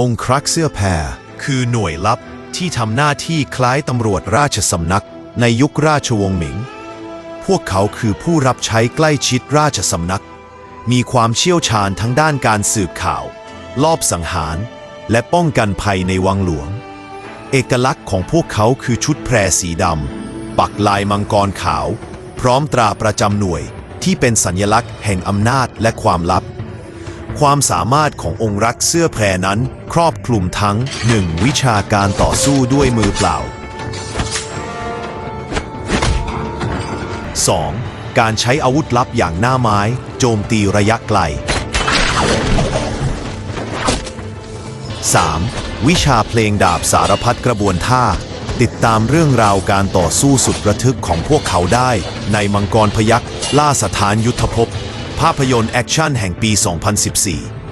องครักษ์เสื้อแพรคือหน่วยลับที่ทำหน้าที่คล้ายตำรวจราชสำนักในยุคราชวงศ์หมิง พวกเขาคือผู้รับใช้ใกล้ชิดราชสำนัก มีความเชี่ยวชาญทั้งด้านการสืบข่าว ลอบสังหาร และป้องกันภัยในวังหลวง เอกลักษณ์ของพวกเขาคือชุดแพรสีดำ ปักลายมังกรขาว พร้อมตราประจำหน่วยที่เป็นสัญลักษณ์แห่งอำนาจและความลับ ความสามารถขององค์รักษ์เสื้อแพรนั้น ครอบคลุมทั้ง 1. วิชาการต่อสู้ด้วยมือเปล่า 2. การใช้อาวุธลับอย่างหน้าไม้ โจมตีระยะไกล 3. วิชาเพลงดาบสารพัดกระบวนท่า ติดตามเรื่องราวการต่อสู้สุดระทึกของพวกเขาได้ ในมังกรพยักษ์ล่าสถานยุทธภพ ภาพยนตร์แอคชั่นแห่งปี 2014